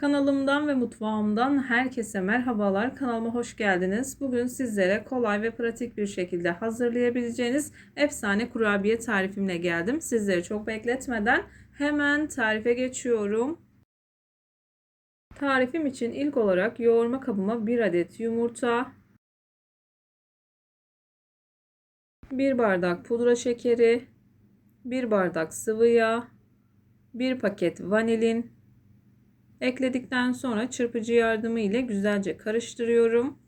Kanalımdan ve mutfağımdan herkese merhabalar. Kanalıma hoş geldiniz. Bugün sizlere kolay ve pratik bir şekilde hazırlayabileceğiniz efsane kurabiye tarifimle geldim. Sizleri çok bekletmeden hemen tarife geçiyorum. Tarifim için ilk olarak yoğurma kabıma 1 adet yumurta, 1 bardak pudra şekeri, 1 bardak sıvı yağ, 1 paket vanilin, Ekledikten sonra çırpıcı yardımı ile güzelce karıştırıyorum.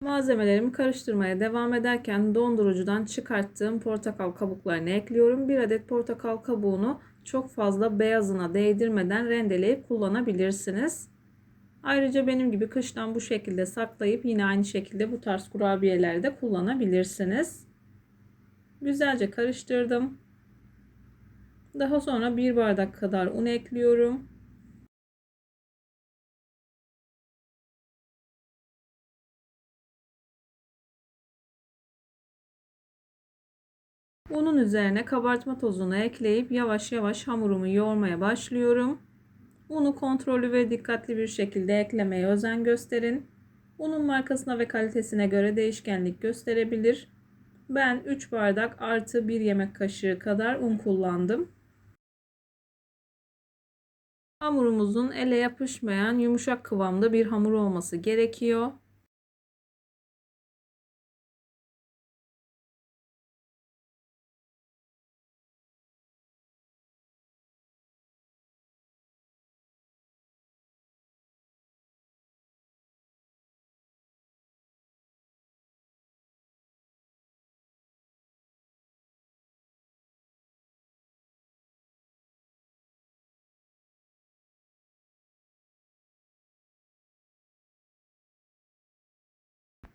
Malzemelerimi karıştırmaya devam ederken dondurucudan çıkarttığım portakal kabuklarını ekliyorum. Bir adet portakal kabuğunu çok fazla beyazına değdirmeden rendeleyip kullanabilirsiniz. Ayrıca benim gibi kıştan bu şekilde saklayıp yine aynı şekilde bu tarz kurabiyelerde kullanabilirsiniz. Güzelce karıştırdım. Daha sonra bir bardak kadar un ekliyorum. Unun üzerine kabartma tozunu ekleyip yavaş yavaş hamurumu yoğurmaya başlıyorum. Unu kontrollü ve dikkatli bir şekilde eklemeye özen gösterin. Unun markasına ve kalitesine göre değişkenlik gösterebilir. Ben 3 bardak artı 1 yemek kaşığı kadar un kullandım. Hamurumuzun ele yapışmayan yumuşak kıvamda bir hamur olması gerekiyor.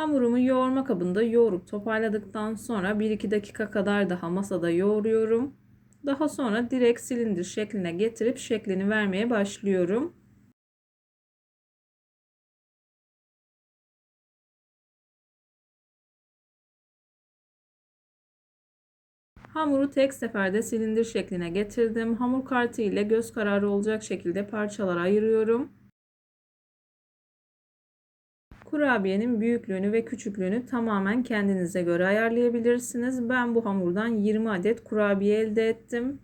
Hamurumu yoğurma kabında yoğurup toparladıktan sonra 1-2 dakika kadar daha masada yoğuruyorum. Daha sonra direkt silindir şekline getirip şeklini vermeye başlıyorum. Hamuru tek seferde silindir şekline getirdim. Hamur kartı ile göz kararı olacak şekilde parçalara ayırıyorum. Kurabiyenin büyüklüğünü ve küçüklüğünü tamamen kendinize göre ayarlayabilirsiniz. Ben bu hamurdan 20 adet kurabiye elde ettim.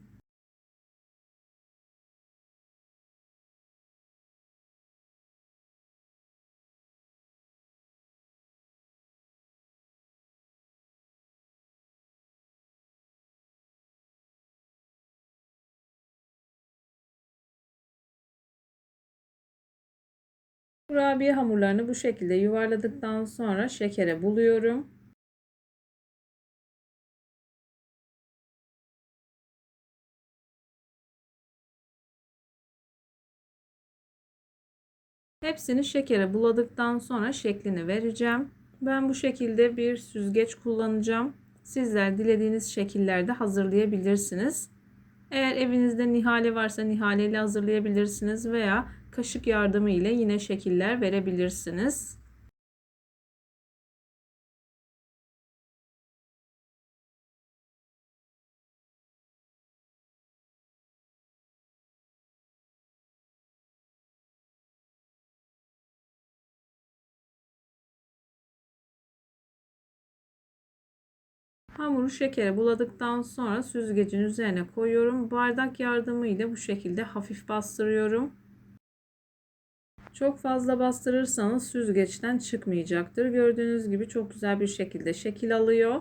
Kurabiye hamurlarını bu şekilde yuvarladıktan sonra şekere buluyorum. Hepsini şekere buladıktan sonra şeklini vereceğim. Ben bu şekilde bir süzgeç kullanacağım. Sizler dilediğiniz şekillerde hazırlayabilirsiniz. Eğer evinizde nihale varsa nihale ile hazırlayabilirsiniz veya kaşık yardımı ile yine şekiller verebilirsiniz. Hamuru şekere buladıktan sonra süzgecin üzerine koyuyorum. Bardak yardımıyla bu şekilde hafif bastırıyorum. Çok fazla bastırırsanız süzgeçten çıkmayacaktır. Gördüğünüz gibi çok güzel bir şekilde şekil alıyor.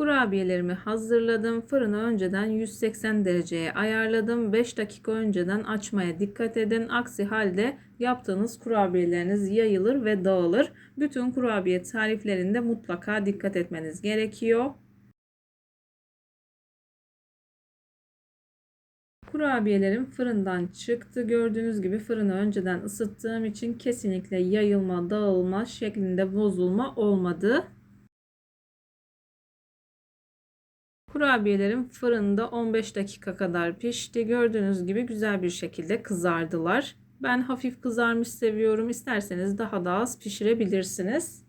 Kurabiyelerimi hazırladım. Fırını önceden 180 dereceye ayarladım. 5 dakika önceden açmaya dikkat edin. Aksi halde yaptığınız kurabiyeleriniz yayılır ve dağılır. Bütün kurabiye tariflerinde mutlaka dikkat etmeniz gerekiyor. Kurabiyelerim fırından çıktı. Gördüğünüz gibi fırını önceden ısıttığım için kesinlikle yayılma, dağılma şeklinde bozulma olmadı. Kurabiyelerim fırında 15 dakika kadar pişti. Gördüğünüz gibi güzel bir şekilde kızardılar. Ben hafif kızarmış seviyorum. İsterseniz daha da az pişirebilirsiniz.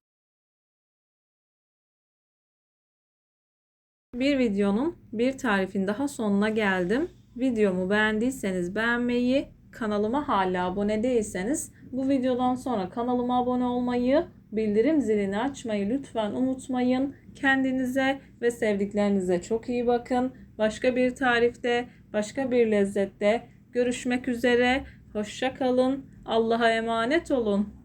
Bir videonun bir tarifin daha sonuna geldim. Videomu beğendiyseniz beğenmeyi, kanalıma hala abone değilseniz bu videodan sonra kanalıma abone olmayı, bildirim zilini açmayı lütfen unutmayın. Kendinize ve sevdiklerinize çok iyi bakın. Başka bir tarifte, başka bir lezzette görüşmek üzere. Hoşça kalın. Allah'a emanet olun.